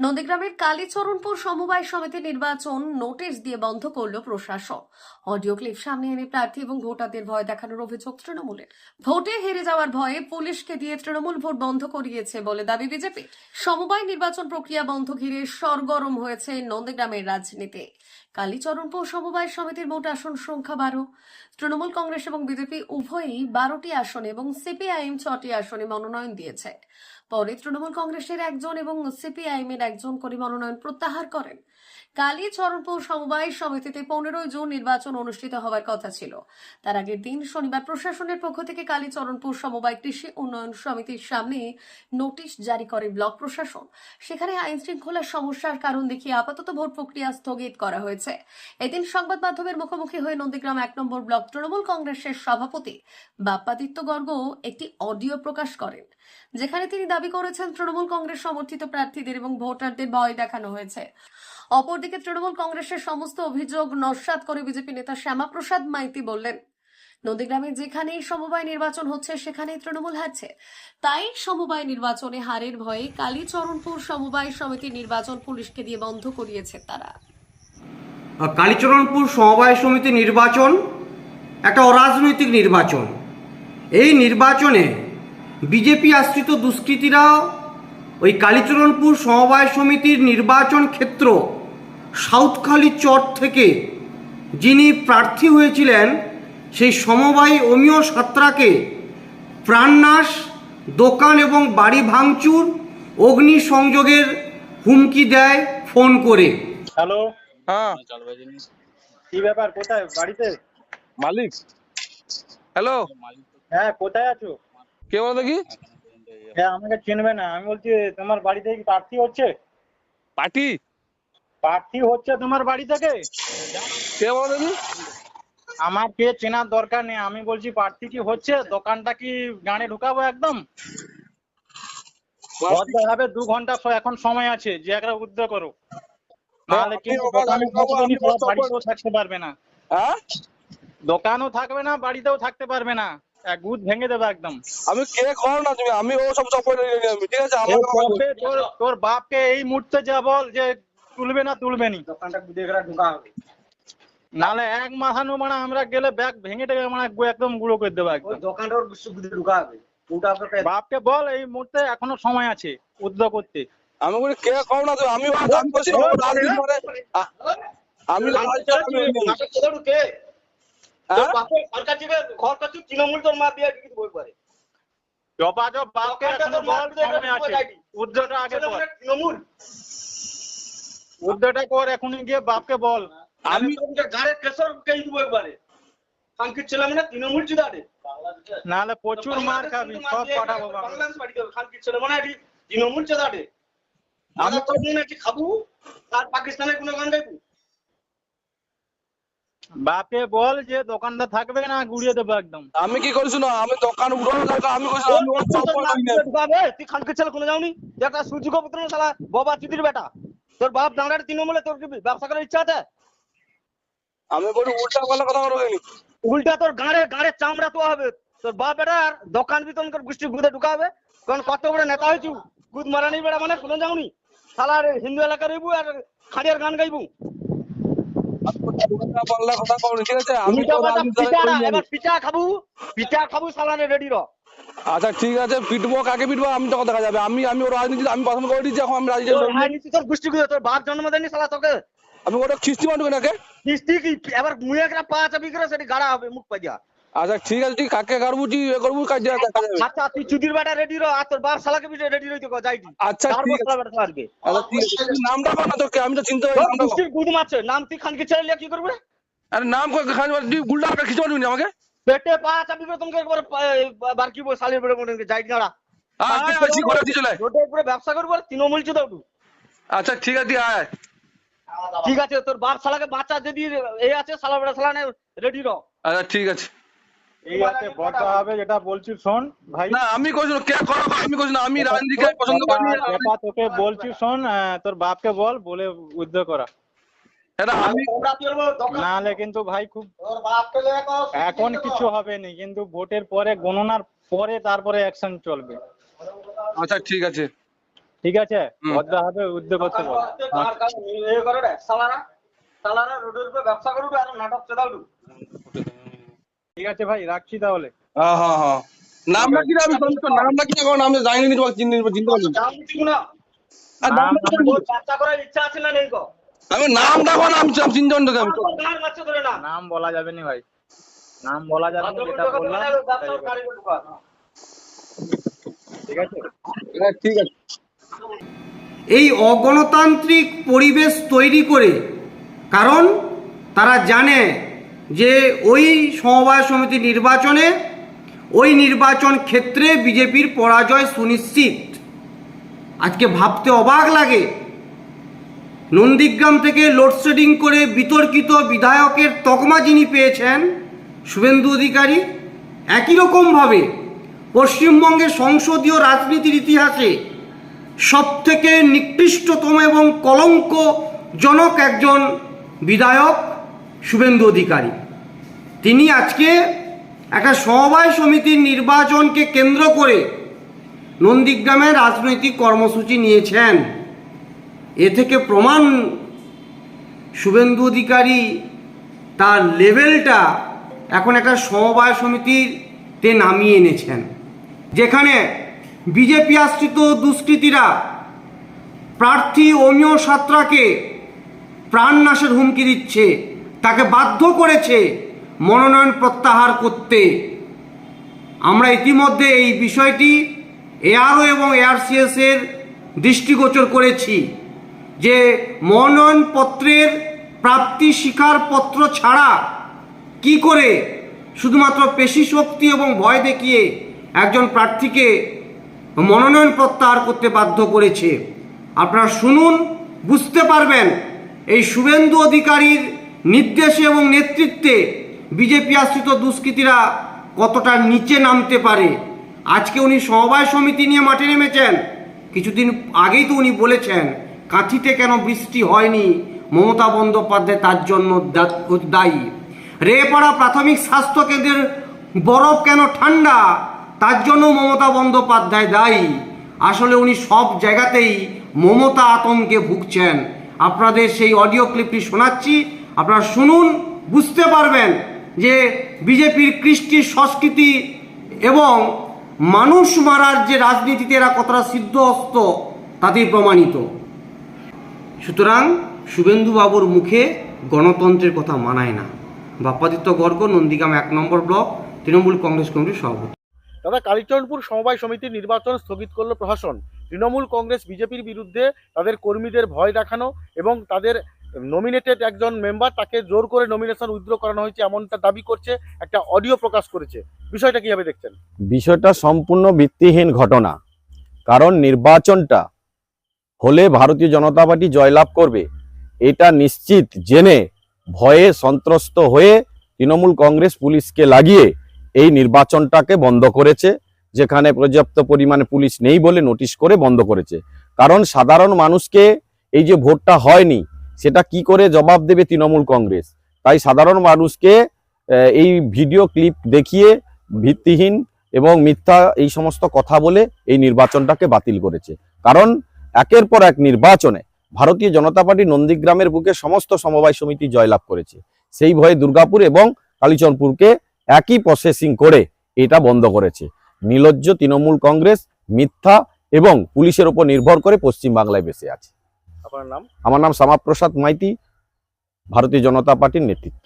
নন্দীগ্রামের কালীচরণপুর সমবায় সমিতি নির্বাচন নোটিশ দিয়ে বন্ধ করল প্রশাসন। অডিও ক্লিপ সামনে এনে প্রার্থী এবং ভোটারদের ভয় দেখানোর অভিযোগ তৃণমূলের। ভোটে হেরে যাওয়ার ভয়ে পুলিশকে দিয়ে তৃণমূল ভোট বন্ধ করিয়েছে বলে দাবি বিজেপি। সমবায় নির্বাচন প্রক্রিয়া বন্ধ ঘিরে সরগরম হয়েছে নন্দীগ্রামের রাজনীতি। কালীচরণপুর সমবায় সমিতির মোট আসন সংখ্যা বারো। তৃণমূল কংগ্রেস এবং বিজেপি উভয়ই বারোটি আসনে এবং সিপিআইএম ছটি আসনে মনোনয়ন দিয়েছে। পরে তৃণমূল কংগ্রেসের একজন এবং সিপিআইএম এর একজন করে মনোনয়ন প্রত্যাহার করেন। কালী চরণপুর সমবায় সমিতিতে পনেরোই জুন নির্বাচন অনুষ্ঠিত হওয়ার কথা ছিল। তার আগের দিন শনিবার প্রশাসনের পক্ষ থেকে কালী চরণপুর সমবায় কৃষি উন্নয়ন সমিতির সামনে নোটিশ জারি করে ব্লক প্রশাসন। সেখানে আইন শৃঙ্খলার সমস্যার কারণ দেখিয়ে আপাতত ভোট প্রক্রিয়া স্থগিত করা হয়েছে। এদিন সংবাদ মাধ্যমের মুখোমুখি হয়ে নন্দীগ্রাম এক নম্বর ব্লক তৃণমূল কংগ্রেসের সভাপতি বাপ্পাদিত্য গর্গ একটি অডিও প্রকাশ করেন, যেখানে তিনি দাবি করেছেন তৃণমূল কংগ্রেস সমর্থিত প্রার্থীদের এবং ভোটারদের ভয় দেখানো হয়েছে। অপরদিকে তৃণমূল কংগ্রেসের সমস্ত অভিযোগ নস্বাত করে বিজেপি নেতা শ্যামাপ্রসাদ মাইতি বললেন। নদীগ্রামে যেখানেই সমবায় নির্বাচন হচ্ছে, সেখানেই তৃণমূল হারছে। তাই সমবায় নির্বাচনে হারের ভয়ে কালীচরণপুর সমবায় সমিতি নির্বাচন পুলিশকে দিয়ে বন্ধ করিয়েছে তারা। কালীচরণপুর সমবায় সমিতি নির্বাচন একটা অরাজনৈতিক নির্বাচন। এই নির্বাচনে বিজেপি আশ্রিত দুষ্কৃতীরা ওই কালীচরণপুর সমবায় সমিতির নির্বাচন ক্ষেত্র সাউথখালি চট থেকে যিনি প্রার্থী হয়েছিলেন সেই সমবায় অমীয় সাত্রাকে প্রাণনাশ দোকান এবং বাড়ি ভাঙচুর অগ্নি সংযোগের হুমকি দেয় ফোন করে। হ্যালো। হ্যাঁ। কি ব্যাপার কোথায়? বাড়িতে? মালিক। হ্যালো। হ্যাঁ কোথায় আছো? কে বলো দেখি। হ্যাঁ আমাকে চিনবে না। আমি বলছি তোমার বাড়িতে কি প্রার্থী হচ্ছে? পার্টি? প্রার্থী হচ্ছে তোমার বাড়ি থেকে? কে বলো দেখি। আমার কে চেনার দরকার নেই আমি বলছি প্রার্থী কি হচ্ছে? দোকানটা কি গানে ঢুকাবো একদম? হবে দু ঘণ্টা এখন সময় আছে যে একটা উদ্যোগ করো নাহলে কিন্তু দোকানে বাড়িতেও থাকতে পারবে না। হ্যাঁ? দোকানও থাকবে না বাড়িতেও থাকতে পারবে না। এক গুদ ভেঙে দেবে একদম। আমি কে করো না তুমি? আমি ও সব আমি ঠিক আছে? তোর বাপকে এই মুহূর্তে যা বল যে তুলবে না তুলবে নি। দোকানটা ঢোকা হবে। নালে এক মাথানো মানে আমরা গেলে ব্যাগ ভেঙে টেকে মানে গু- একদম গুঁড়ো করে দেবো একদম। দোকানটা ওর গুদে ঢোকা হবে। বাপকে বল এই মুহূর্তে এখনও সময় আছে উদ্যোগ করতে। আমি বলি কে করো না তুমি আমি আমি বলছি। রাজনীতি করে আমি জব বাপকে বল। সময় আছে উদ্যোগটা আগে কর উদ্যোগটা কর এখনই গিয়ে বাপকে বল আমি নাহলে প্রচুর মার খাবি সব পাঠাবো বাংলা। আমি তো নাকি খাব আর পাকিস্তানের কোনো গান গাইবো। বাপে বল যে দোকানটা থাকবে না গুড়িয়ে দেবো একদম। আমি কি করছি না? আমি দোকান দরকার আমি আমি তুই খানকে ছেলে কোনো যাওনি? একটা পুত্র শালা বাবা চিতির বেটা। তোর বাপ দাঁড়ার তৃণমূলে তোর কি ব্যবসা করার ইচ্ছা আছে? আমি বলি উল্টা পাল্টা কথা বলো কেন উল্টা তোর গাড়ে গাড়ে চামড়া তো হবে। তোর বাপ আর দোকান বিতরণ করে গোষ্ঠী গুদে ঢুকাবে। কারণ কত বড় নেতা হয়েছু। গুদ মারানি বেড়া মানে কোনো যাওনি। শালা আর হিন্দু এলাকা রইবু আর খাড়িয়ার গান গাইবু। কথা ঠিক আছে? আমি। পিঠা খাবু। পিঠা খাবু শালারে রেডি র আচ্ছা ঠিক আছে পিটবো কাকে পিটবো আমি তো দেখা যাবে। আমি আমি ওর রাজনীতি আমি পছন্দ করে দিচ্ছি এখন আমি রাজনীতি তোর রাজনীতি তোর গোষ্ঠী গুদে তোর বাপ জন্ম দেয়নি শালা তোকে? আমি ওটা খিস্তি মানবো নাকি? কিস্তি কি? এবার মুয়ে একটা পা চাপি করে সেটি গাড়া হবে মুখ পাইয়া। আচ্ছা ঠিক আছে ঠিক কাকে কাটবো কি এ করব কাজ দেখা যাবে। আচ্ছা তুই চুদির বেটা রেডি রো আর তোর বাপ শালাকে বিটে রেডি রইতে কো যাইটি। আচ্ছা ঠিক আছে। আচ্ছা আছে নামটা কর না তোকে আমি তো চিন্তা তোর নামটা কর। গোষ্ঠীর নাম তুই খানকে ছেড়ে কি করবে? আরে নাম কর খান তুই গুলটা আপনার খিচে না আমাকে? পেটে পা চাপি করে তোমাকে একবার বারকি বই শালের বেড়ে মনে যাইটি গাড়া আয়, করে দিয়ে চলে উপরে ব্যবসা করব আর তৃণমূল আচ্ছা ঠিক আছে আয় ঠিক আছে তোর বাপ শালাকে বাচ্চা যদি এই আছে শালা বেটা শালা রেডি র আচ্ছা ঠিক আছে। এই আছে বড় হবে যেটা বলছি শোন ভাই। না আমি কইছি না, কে করো আমি কইছি না আমি রাজনীতিকে পছন্দ করি না। তোকে বলছি শোন আহ, তোর বাপকে বল বলে উদ্ধার করা। এটা আমি নাহলে কিন্তু ভাই খুব এখন কিছু হবে না কিন্তু ভোটের পরে গণনার পরে তারপরে অ্যাকশন চলবে। আচ্ছা ঠিক আছে। ঠিক আছে। ভদ্র হবে উদ্যোগ করতে সালারা রোডের উপরে ব্যবসা করুক আর নাটক ঠিক আছে ভাই রাখছি তাহলে। হ্যাঁ হ্যাঁ হ্যাঁ নামটা কি আমি শুনছি নামটা কি এখন আমি জানি নি তোমাকে চিনি চিনতে পারছি। না। আর করার ইচ্ছা আছে না নেই গো? আমি নামটা এখন আমি চিনতে পারছি না আমি। কার বাচ্চা ধরে নাম বলা যাবে না ভাই। নাম বলা যাবে না যেটা বললাম ঠিক আছে? ঠিক আছে। এই অগণতান্ত্রিক পরিবেশ তৈরি করে কারণ তারা জানে যে ওই সমবায় সমিতি নির্বাচনে ওই নির্বাচন ক্ষেত্রে বিজেপির পরাজয় সুনিশ্চিত। আজকে ভাবতে অবাক লাগে নন্দীগ্রাম থেকে লোডশেডিং করে বিতর্কিত বিধায়কের তকমা যিনি পেয়েছেন, শুভেন্দু অধিকারী, একই রকমভাবে পশ্চিমবঙ্গের সংসদীয় রাজনীতির ইতিহাসে সবথেকে নিকৃষ্টতম এবং কলঙ্কজনক একজন বিধায়ক শুভেন্দু অধিকারী। তিনি আজকে একটা সমবায় সমিতির নির্বাচনকে কেন্দ্র করে নন্দীগ্রামে রাজনৈতিক কর্মসূচি নিয়েছেন। এ থেকে প্রমাণ শুভেন্দু অধিকারী তার লেভেলটা এখন একটা সমবায় সমিতিতে নামিয়ে এনেছেন, যেখানে বিজেপি আশ্রিত দুষ্কৃতীরা প্রার্থী অমিয় সাত্রাকে প্রাণনাশের হুমকি দিচ্ছে, তাকে বাধ্য করেছে মনোনয়ন প্রত্যাহার করতে। আমরা ইতিমধ্যে এই বিষয়টি এআরও এবং এআরসিএস এর দৃষ্টিগোচর করেছি। যে মনোনয়নপত্রের প্রাপ্তি স্বীকারপত্র ছাড়া কি করে শুধুমাত্র পেশি শক্তি এবং ভয় দেখিয়ে একজন প্রার্থীকে মনোনয়ন প্রত্যাহার করতে বাধ্য করেছে? আপনারা শুনুন, বুঝতে পারবেন। এই শুভেন্দু অধিকারীর নির্দেশে এবং নেতৃত্বে বিজেপি আশ্রিত দুষ্কৃতীরা কতটা নিচে নামতে পারে? আজকে উনি সমবায় সমিতি নিয়ে মাঠে নেমেছেন। কিছুদিন আগেই তো উনি বলেছেন কাঁথিতে কেন বৃষ্টি হয়নি? মমতা বন্দ্যোপাধ্যায় তার জন্য দায়ী। রেপাড়া প্রাথমিক স্বাস্থ্য কেন্দ্রের বরফ কেন ঠান্ডা? তার জন্য মমতা বন্দ্যোপাধ্যায় দায়ী। আসলে উনি সব জায়গাতেই মমতা আতঙ্কে ভুগছেন। আপনাদের সেই অডিও ক্লিপটি শোনাচ্ছি। আপনারা শুনুন, বুঝতে পারবেন যে বিজেপির কৃষ্টি সংস্কৃতি এবং মানুষ মারার যে রাজনীতিতে এরা কতটা সিদ্ধহস্ত, তাতেই প্রমাণিত। সুতরাং শুভেন্দুবাবুর মুখে গণতন্ত্রের কথা মানায় না। বাপ্পাদিত্য গর্গ নন্দীগ্রাম এক নম্বর ব্লক তৃণমূল কংগ্রেস কমিটির সভাপতি। দাদা কালীচরণপুর সমবায় সমিতির নির্বাচন স্থগিত করল প্রশাসন। তৃণমূল কংগ্রেস বিজেপির বিরুদ্ধে তাদের কর্মীদের ভয় দেখানো এবং তাদের নমিনেটেড একজন মেম্বার তাকে জোর করে নমিনেশন উইথড্র করানো হয়েছে এমনটা দাবি করছে একটা অডিও প্রকাশ করেছে। বিষয়টা কীভাবে দেখছেন? বিষয়টা সম্পূর্ণ ভিত্তিহীন ঘটনা। কারণ নির্বাচনটা হলে ভারতীয় জনতা পার্টি জয়লাভ করবে। এটা নিশ্চিত জেনে ভয়ে সন্ত্রস্ত হয়ে তৃণমূল কংগ্রেস পুলিশকে লাগিয়ে এই নির্বাচনটাকে বন্ধ করেছে, যেখানে পর্যাপ্ত পরিমাণে পুলিশ নেই বলে নোটিশ করে বন্ধ করেছে। কারণ সাধারণ মানুষকে এই যে ভোটটা হয়নি, সেটা কি করে জবাব দেবে তৃণমূল কংগ্রেস? তাই সাধারণ মানুষকে এই ভিডিও ক্লিপ দেখিয়ে ভিত্তিহীন এবং মিথ্যা এই সমস্ত কথা বলে এই নির্বাচনটাকে বাতিল করেছে। কারণ একের পর এক নির্বাচনে ভারতীয় জনতা পার্টি নন্দীগ্রামের বুকে সমস্ত সমবায় সমিতি জয়লাভ করেছে। সেই ভয়ে দুর্গাপুর এবং কালীচরণপুরকে একই প্রসেসিং করে এটা বন্ধ করেছে। নির্লজ্জ তৃণমূল কংগ্রেস মিথ্যা এবং পুলিশের উপর নির্ভর করে পশ্চিমবাংলায় বেঁচে আছে। আপনার নাম? আমার নাম শ্যামাপ্রসাদ মাইতি ভারতীয় জনতা পার্টির নেতৃত্ব।